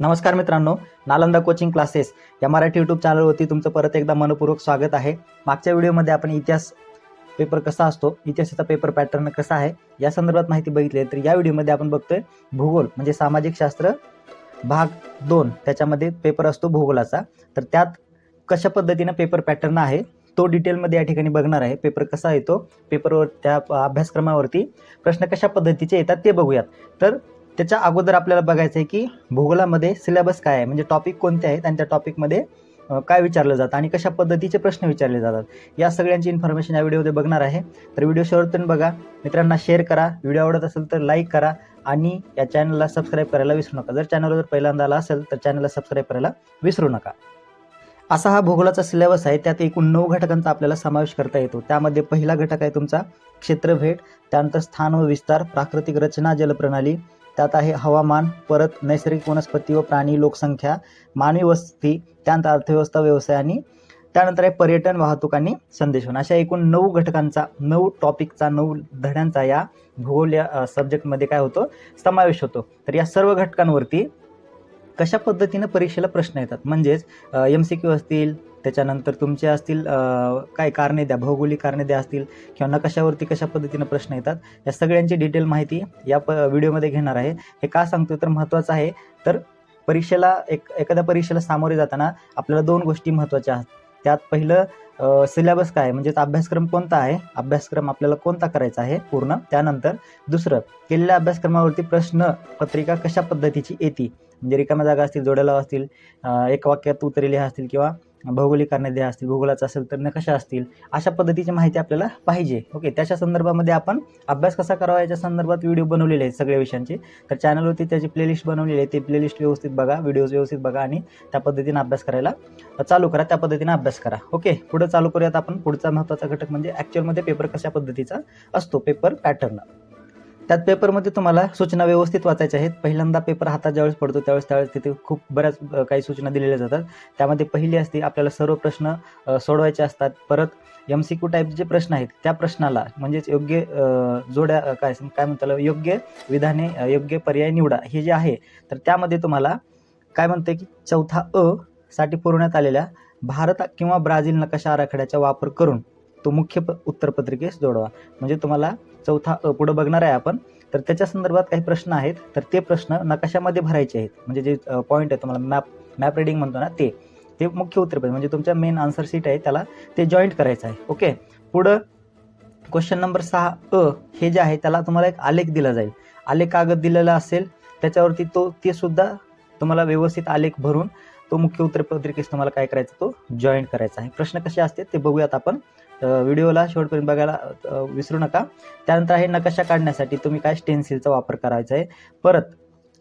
नमस्कार मित्रांनो Nalanda coaching classes या मराठी यूट्यूब चॅनलवरती तुमचं परत एकदा मनपूर्वक स्वागत आहे. मागच्या व्हिडिओमध्ये आपण इतिहास पेपर कसा असतो इतिहासाचा पेपर पॅटर्न कसा आहे या संदर्भात माहिती बघितली तर या व्हिडिओमध्ये आपण बघतोय भूगोल म्हणजे सामाजिक शास्त्र भाग दोन त्याच्यामध्ये पेपर असतो भूगोलाचा. तर त्यात कशा पद्धतीनं पेपर पॅटर्न आहे तो डिटेलमध्ये या ठिकाणी बघणार आहे. पेपर कसा येतो पेपरवर त्या अभ्यासक्रमावरती प्रश्न कशा पद्धतीचे येतात ते बघूयात. तर त्याच्या अगोदर आपल्याला बघायचं आहे की भूगोलामध्ये सिलेबस काय आहे? म्हणजे टॉपिक कोणते आहेत आणि त्या टॉपिकमध्ये काय विचारलं जातं आणि कशा पद्धतीचे प्रश्न विचारले जातात? या सगळ्यांची इन्फॉर्मेशन या व्हिडिओमध्ये बघणार आहे. तर व्हिडिओ शेवटपर्यंत बघा. मित्रांना शेअर करा. व्हिडिओ आवडत असेल तर लाईक करा आणि या चॅनलला सबस्क्राईब करायला विसरू नका. जर चॅनलवर जर पहिल्यांदा आला असेल तर चॅनलला सबस्क्राईब करायला विसरू नका. असा हा भूगोलाचा सिलेबस आहे. त्यात एकूण नऊ घटकांचा आपल्याला समावेश करता येतो. त्यामध्ये पहिला घटक आहे तुमचा क्षेत्रभेट त्यानंतर स्थान व विस्तार प्राकृतिक रचना जलप्रणाली त्यात आहे हवामान परत नैसर्गिक वनस्पती व प्राणी लोकसंख्या मानवी वस्ती त्यानंतर अर्थव्यवस्था व्यवसाय आणि त्यानंतर आहे पर्यटन वाहतूक आणि संदेशवन अशा एकूण नऊ घटकांचा नऊ टॉपिकचा नऊ धड्यांचा या भूगोल या सब्जेक्टमध्ये काय होतो? समावेश होतो. तर या सर्व घटकांवरती कशा पद्धतीनं परीक्षेला प्रश्न येतात? म्हणजेच एम सी क्यू असतील त्याच्यानंतर तुमचे असतील काय कारणे द्या भौगोलिक कारणे द्या असतील किंवा नकाशावरती कशा पद्धतीनं प्रश्न येतात या सगळ्यांची डिटेल माहिती या प व्हिडिओमध्ये घेणार आहे. हे का सांगतो तर महत्त्वाचं आहे. तर परीक्षेला एक एखाद्या परीक्षेला सामोरे जाताना आपल्याला दोन गोष्टी महत्त्वाच्या आहेत. त्यात पहिलं सिलेबस काय आहे म्हणजेच अभ्यासक्रम कोणता आहे अभ्यासक्रम आपल्याला कोणता करायचा आहे पूर्ण. त्यानंतर दुसरं केलेल्या अभ्यासक्रमावरती प्रश्न पत्रिका कशा पद्धतीची येते म्हणजे रिकाम्या जागा असतील जोड्या असतील एक वाक्यात उत्तरे लिहा असतील किंवा भौगोलिक कारणे द्या असतील भूगोलाचं असेल तर नकाशा असतील अशा पद्धतीची माहिती आपल्याला पाहिजे. ओके त्याच्या संदर्भामध्ये आपण अभ्यास कसा करावा याच्या संदर्भात व्हिडिओ बनवलेले आहेत सगळ्या विषयांचे. तर चॅनलवरती त्याची प्लेलिस्ट बनवलेली आहे ते प्लेलिस्ट व्यवस्थित बघा व्हिडिओज व्यवस्थित बघा आणि त्या पद्धतीने अभ्यास करायला चालू करा त्या पद्धतीने अभ्यास करा. ओके पुढे चालू करूयात आपण. पुढचा महत्त्वाचा घटक म्हणजे ॲक्च्युअलमध्ये पेपर कशा पद्धतीचा असतो पेपर पॅटर्न त्यात पेपरमध्ये तुम्हाला सूचना व्यवस्थित वाचायच्या आहेत. पहिल्यांदा पेपर हातात ज्यावेळेस पडतो त्यावेळेस त्यावेळेस तिथे खूप बऱ्याच काही सूचना दिलेल्या जातात. त्यामध्ये पहिली असते आपल्याला सर्व प्रश्न सोडवायचे असतात. परत एम सी क्यू टाईपचे प्रश्न आहेत त्या प्रश्नाला म्हणजेच योग्य जोड्या काय काय म्हणता योग्य विधाने योग्य पर्याय निवडा. हे जे आहे तर त्यामध्ये तुम्हाला काय म्हणते की चौथा अ साठी पुरवण्यात आलेल्या भारत किंवा ब्राझील नकाशा आराखड्याचा वापर करून तो मुख्य प उत्तरपत्रिकेस जोडवा. म्हणजे तुम्हाला चौथा अ पुढं बघणार आहे आपण. तर त्याच्या संदर्भात काही प्रश्न आहेत. तर ते प्रश्न नकाशामध्ये भरायचे आहेत. म्हणजे जे पॉईंट आहे तुम्हाला मॅप मॅप रिडिंग म्हणतो ना ते. ते मुख्य उत्तरपत्र म्हणजे तुमच्या मेन आन्सर सीट आहे त्याला ते जॉईंट करायचं आहे. ओके पुढं क्वेश्चन नंबर सहा अ हे जे आहे त्याला तुम्हाला एक आलेख दिला जाईल. आलेख कागद दिलेला असेल त्याच्यावरती तो ते सुद्धा तुम्हाला व्यवस्थित आलेख भरून तो मुख्य उत्तरपत्रिकेस तुम्हाला काय करायचं तो जॉईंट करायचा आहे. प्रश्न कसे असते ते बघूयात आपण. अ, व्हिडिओला शेवटपर्यंत बघायला विसरू नका. त्यानंतर आहे नकाशा काढण्यासाठी तुम्ही काय स्टेन्सिलचा वापर करायचा आहे? परत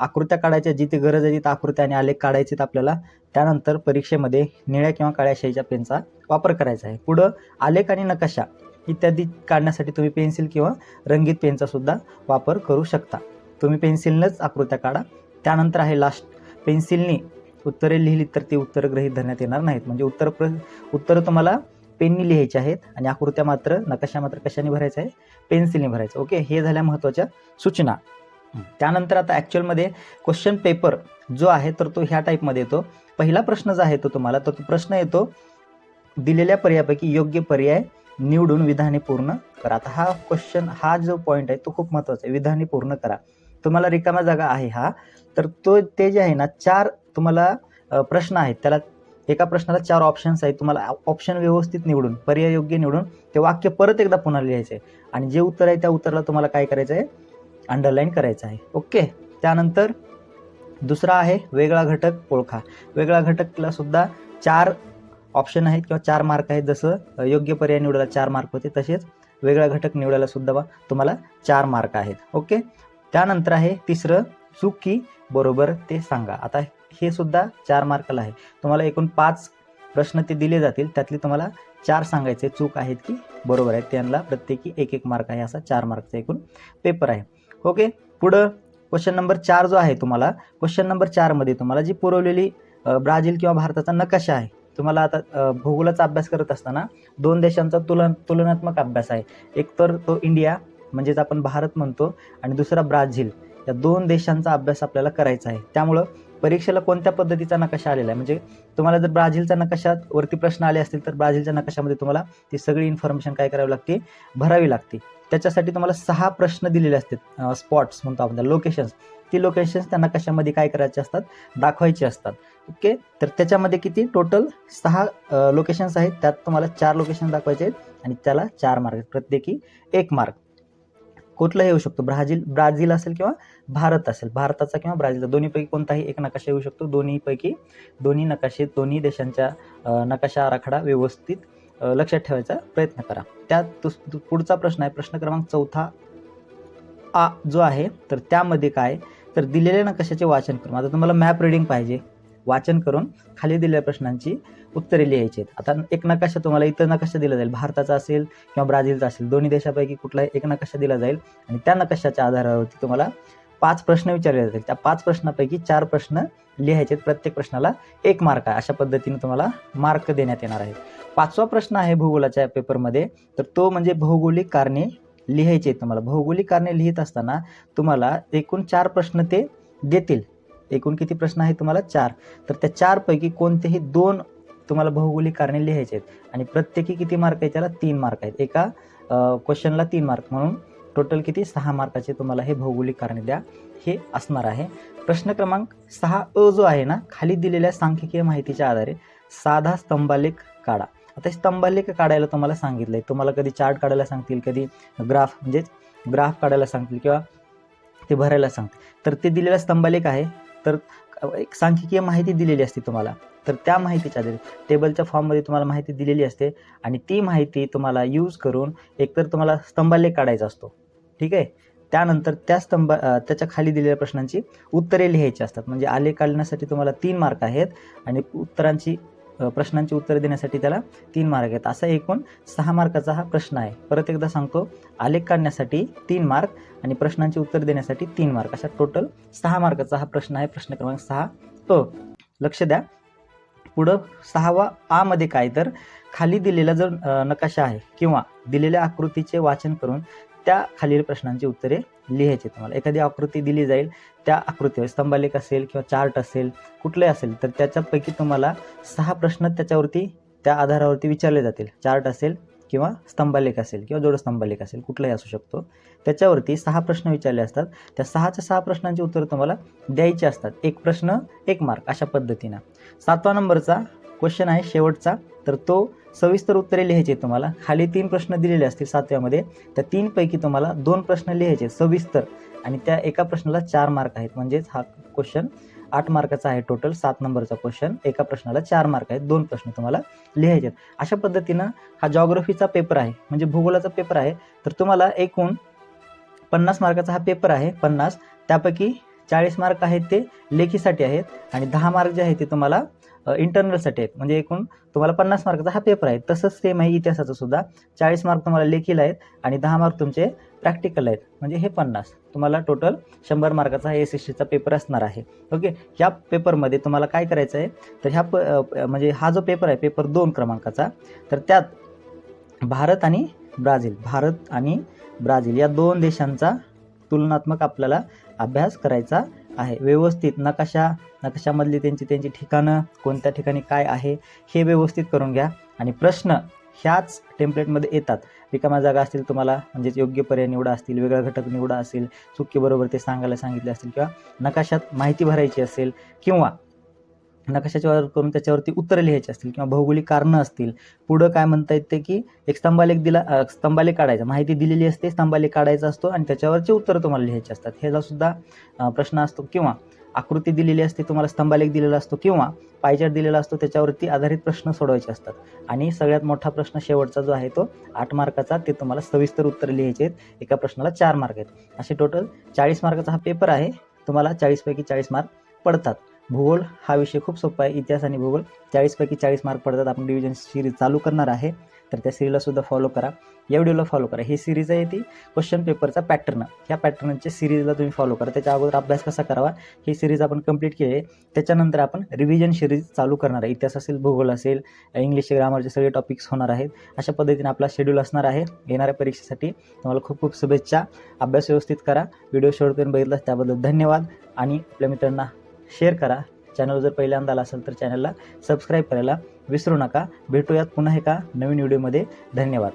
आकृत्या काढायच्या जिथे गरज आहे तिथे आकृत्या आणि आलेख काढायचे आहेत आपल्याला. त्यानंतर परीक्षेमध्ये निळ्या किंवा काळ्या शाईच्या पेनचा वापर करायचा आहे. पुढं आलेख आणि नकाशा इत्यादी काढण्यासाठी तुम्ही पेन्सिल किंवा रंगीत पेनचा सुद्धा वापर करू शकता. तुम्ही पेन्सिलनंच आकृत्या काढा. त्यानंतर आहे लास्ट पेन्सिलने उत्तरे लिहिली तर ती उत्तरं गृहीत धरण्यात येणार नाहीत. म्हणजे उत्तर प्र उत्तरं तुम्हाला पेननी लिहायची आहेत आणि आकृत्या मात्र नकाशा मात्र कशाने भरायचा आहे? पेन्सिलने भरायचं. ओके हे झाल्या महत्त्वाच्या सूचना. त्यानंतर आता ॲक्च्युअलमध्ये क्वेश्चन पेपर जो आहे तर तो ह्या टाईपमध्ये येतो. पहिला प्रश्न जो आहे तो तुम्हाला तर तो प्रश्न येतो दिलेल्या पर्यायापैकी योग्य पर्याय निवडून विधाने पूर्ण करा. आता हा क्वेश्चन हा जो पॉईंट आहे तो खूप महत्त्वाचा आहे. विधाने पूर्ण करा. तुम्हाला रिकामा जागा आहे हा. तर तो ते जे आहे ना चार तुम्हाला प्रश्न आहेत. त्याला एका प्रश्नाला चार ऑप्शन्स आहेत. तुम्हाला ऑप्शन व्यवस्थित निवडून पर्याय योग्य निवडून ते वाक्य परत एकदा पुन्हा लिहायचं आहे आणि जे उत्तर आहे त्या उत्तराला तुम्हाला काय करायचं आहे अंडरलाईन करायचं आहे. ओके त्यानंतर दुसरा आहे वेगळा घटक ओळखा. वेगळा घटकला सुद्धा चार ऑप्शन आहेत किंवा चार मार्क आहेत. जसं योग्य पर्याय निवडायला चार मार्क होते तसेच वेगळा घटक निवडायला सुद्धा बा- तुम्हाला चार मार्क आहेत. ओके त्यानंतर आहे तिसरं चूक की बरोबर ते सांगा. आता हे सुद्धा चार मार्काला आहे. तुम्हाला एकूण पाच प्रश्न ते दिले जातील. त्यातले तुम्हाला चार सांगायचे. चूक आहेत की बरोबर आहेत. त्यांना प्रत्येकी एक एक मार्क आहे. असा चार मार्कचा एकूण पेपर आहे. ओके पुढं क्वेश्चन नंबर चार जो आहे तुम्हाला क्वेश्चन नंबर चारमध्ये तुम्हाला जी पुरवलेली ब्राझील किंवा भारताचा नकाशा आहे. तुम्हाला आता भूगोलाचा अभ्यास करत असताना दोन देशांचा तुलन तुलनात्मक अभ्यास आहे. एक तर तो इंडिया म्हणजेच आपण भारत म्हणतो आणि दुसरा ब्राझील. या दोन देशांचा अभ्यास आपल्याला करायचा आहे. त्यामुळं परीक्षेला कोणत्या पद्धतीचा नकाशा आलेला आहे? म्हणजे तुम्हाला जर ब्राझीलचा नकाशात वरती प्रश्न आले असतील तर ब्राझीलच्या नकाशामध्ये तुम्हाला ती सगळी इन्फॉर्मेशन काय करावी लागते? भरावी लागते. त्याच्यासाठी तुम्हाला सहा प्रश्न दिलेले असतात स्पॉट्स म्हणतो आपण लोकेशन्स ती लोकेशन्स त्या नकाशामध्ये काय करायचे असतात? दाखवायचे असतात. ओके? तर त्याच्यामध्ये किती? टोटल सहा लोकेशन्स आहेत. त्यात तुम्हाला चार लोकेशन दाखवायचे आहेत आणि त्याला चार मार्क आहेत. प्रत्येकी एक मार्क कुठलाही येऊ शकतो. ब्राझील ब्राझील असेल किंवा भारत असेल. भारताचा किंवा ब्राझीलचा दोन्हीपैकी कोणताही एक नकाशा येऊ शकतो. दोन्हीपैकी दोन्ही नकाशे दोन्ही देशांच्या नकाशा आराखडा व्यवस्थित लक्षात ठेवायचा प्रयत्न करा. त्यात तुस- पुढचा प्रश्न आहे. प्रश्न क्रमांक चौथा आ जो आहे तर त्यामध्ये काय? तर दिलेल्या नकाशाचे वाचन करून आता तुम्हाला मॅप रिडिंग पाहिजे. वाचन करून खाली दिलेल्या प्रश्नांची उत्तरे लिहायची आहेत. आता एक नकाशा तुम्हाला इतर नकाशा दिला जाईल. भारताचा असेल किंवा ब्राझीलचा असेल दोन्ही देशापैकी कुठलाही एक नकाशा दिला जाईल आणि त्या नकाशाच्या आधारावरती तुम्हाला पाच प्रश्न विचारले जातील. त्या पाच प्रश्नापैकी चार प्रश्न लिहायचे आहेत. प्रत्येक प्रश्नाला एक मार्क आहे. अशा पद्धतीने तुम्हाला मार्क देण्यात येणार आहे पाचवा प्रश्न आहे भूगोलाच्या पेपरमध्ये तर तो म्हणजे भौगोलिक कारणे लिहायचे आहेत तुम्हाला. भौगोलिक कारणे लिहित असताना तुम्हाला एकूण चार प्रश्न ते देतील. एकूण किती प्रश्न आहेत तुम्हाला? चार. तर त्या चारपैकी कोणतेही दोन तुम्हाला भौगोलिक कारणे लिहायचे आहेत. आणि प्रत्येकी किती मार्क आहे त्याला तीन मार्क आहेत. एका क्वेश्चनला तीन मार्क म्हणून टोटल किती? सहा मार्काचे तुम्हाला हे भौगोलिक कारणे द्या. हे असणार आहे. प्रश्न क्रमांक सहा अ जो आहे ना खाली दिलेल्या सांख्यिकीय माहितीच्या आधारे साधा स्तंभालेख काढा. आता स्तंभालेख काढायला तुम्हाला सांगितलंय. तुम्हाला कधी चार्ट काढायला सांगतील कधी ग्राफ म्हणजेच ग्राफ काढायला सांगतील किंवा ते भरायला सांगतील. तर ते दिलेला स्तंभालेख आहे. तर एक सांख्यिकीय माहिती दिलेली असते तुम्हाला. तर त्या माहितीच्या आधारे टेबलच्या फॉर्ममध्ये तुम्हाला माहिती दिलेली असते आणि ती माहिती तुम्हाला यूज करून एकतर तुम्हाला स्तंभालेख काढायचा असतो. ठीक आहे? त्यानंतर त्या स्तंभ त्याच्याखाली दिलेल्या प्रश्नांची उत्तरे लिहायची असतात. म्हणजे आलेख काढण्यासाठी तुम्हाला तीन मार्क आहेत आणि उत्तरांची प्रश्नांची उत्तरे देण्यासाठी त्याला तीन मार्क आहेत. असा एकूण सहा मार्काचा हा प्रश्न आहे. परत एकदा सांगतो आलेख काढण्यासाठी तीन मार्क आणि प्रश्नांची उत्तर देण्यासाठी तीन मार्क. अशा टोटल सहा मार्काचा हा प्रश्न आहे. प्रश्न क्रमांक सहा. तो लक्ष द्या. पुढं सहावा आ मध्ये काय? तर खाली दिलेला जर नकाशा आहे किंवा दिलेल्या आकृतीचे वाचन करून त्या खालील प्रश्नांची उत्तरे लिहायची तुम्हाला. एखादी आकृती दिली जाईल त्या आकृतीवर स्तंभालेख असेल किंवा चार्ट असेल कुठले असेल तर त्याच्यापैकी तुम्हाला सहा प्रश्न त्याच्यावरती त्या आधारावरती विचारले जातील. चार्ट असेल किंवा स्तंभालेख असेल किंवा जोडस्तंभालेख असेल कुठलाही असू शकतो. त्याच्यावरती सहा प्रश्न विचारले असतात. त्या सहाच्या सहा प्रश्नांची उत्तरं तुम्हाला द्यायची असतात. एक प्रश्न एक मार्क अशा पद्धतीनं. सातवा नंबरचा क्वेश्चन आहे शेवटचा. तर तो सविस्तर उत्तरे लिहायची आहेत तुम्हाला. खाली तीन प्रश्न दिलेले असतील सातव्यामध्ये. त्या तीनपैकी तुम्हाला दोन प्रश्न लिहायचे आहेत, सविस्तर. आणि त्या एका प्रश्नाला चार मार्क आहेत. म्हणजेच हा क्वेश्चन आठ मार्काचा आहे टोटल सात नंबरचा क्वेश्चन एका प्रश्नाला चार मार्क आहेत. दोन प्रश्न तुम्हाला लिहायचे आहेत. अशा पद्धतीनं हा जॉग्रफीचा पेपर आहे. म्हणजे भूगोलाचा पेपर आहे. तर तुम्हाला एकूण पन्नास मार्काचा हा पेपर आहे. पन्नास. त्यापैकी चाळीस मार्क आहेत ते लेखीसाठी आहेत. आणि दहा मार्क जे आहेत ते तुम्हाला इंटरनलसाठी आहेत. म्हणजे एकूण तुम्हाला पन्नास मार्काचा हा पेपर आहे. तसंच सेम आहे इतिहासाचं सुद्धा. चाळीस मार्क तुम्हाला लेखील आहेत आणि दहा मार्क तुमचे प्रॅक्टिकल आहेत. म्हणजे हे पन्नास. तुम्हाला टोटल शंभर मार्काचा हा एस एस सीचा पेपर असणार आहे. ओके ह्या पेपरमध्ये तुम्हाला काय करायचं आहे? तर ह्या प म्हणजे हा जो पेपर आहे पेपर दोन क्रमांकाचा तर त्यात भारत आणि ब्राझील. भारत आणि ब्राझील या दोन देशांचा तुलनात्मक आपल्याला अभ्यास करायचा आहे. व्यवस्थित नकाशा नकाशामधली त्यांची त्यांची ठिकाणं कोणत्या ठिकाणी काय आहे हे व्यवस्थित करून घ्या. आणि प्रश्न ह्याच टेम्पलेटमध्ये येतात. रिकाम्या जागा असतील तुम्हाला म्हणजेच योग्य पर्याय निवडा असतील वेगळा घटक निवडा असेल चुकीबरोबर ते सांगायला सांगितले असतील किंवा नकाशात माहिती भरायची असेल किंवा नकाशाच्यावर करून त्याच्यावरती उत्तरं लिहायची असतील किंवा भौगोलिक कारणं असतील पुढं काय म्हणता येते की एक स्तंभालेख दिला स्तंभालेख काढायचा. माहिती दिलेली असते स्तंभालेख काढायचा असतो आणि त्याच्यावरचे उत्तरं तुम्हाला लिहायचे असतात. ह्याचा सुद्धा प्रश्न असतो. किंवा आकृती दिलेली असते तुम्हाला स्तंभालेख दिलेला असतो किंवा पायचार्ट दिलेला असतो त्याच्यावरती आधारित प्रश्न सोडवायचे असतात. आणि सगळ्यात मोठा प्रश्न शेवटचा जो आहे तो आठ मार्काचा ते तुम्हाला सविस्तर उत्तर लिहायचे आहेत. एका प्रश्नाला चार मार्क आहेत. असे टोटल चाळीस मार्काचा हा पेपर आहे. तुम्हाला चाळीसपैकी चाळीस मार्क पडतात. भूगोल हा विषय खूप सोपा आहे इतिहास आणि भूगोल. चाळीसपैकी चाळीस मार्क पडतात. आपण डिव्हिजन सिरीज चालू करणार आहे. तर त्या सिरीजलासुद्धा फॉलो करा. या व्हिडिओला फॉलो करा. ही सिरीज आहे ती क्वेश्चन पेपरचा पॅटर्न ह्या पॅटर्नच्या सिरीजला तुम्ही फॉलो करा. त्याच्या अगोदर अभ्यास कसा करावा? ही सिरीज आपण कंप्लीट केली आहे. त्याच्यानंतर आपण रिव्हिजन सिरीज चालू करणार आहे. इतिहास असेल भूगोल असेल इंग्लिश ग्रामरचे सगळे टॉपिक्स होणार आहेत. अशा पद्धतीने आपला शेड्यूल असणार आहे. येणाऱ्या परीक्षेसाठी तुम्हाला खूप खूप शुभेच्छा. अभ्यास व्यवस्थित करा. व्हिडिओ शेवटपर्यंत बघितला त्याबद्दल धन्यवाद. आणि आपल्या मित्रांना शेअर करा. चॅनल जर पहिल्यांदा आला असेल तर चॅनलला सबस्क्राईब करायला विसरू नका. भेटूयात पुन्हा एका नवीन व्हिडिओमध्ये धन्यवाद.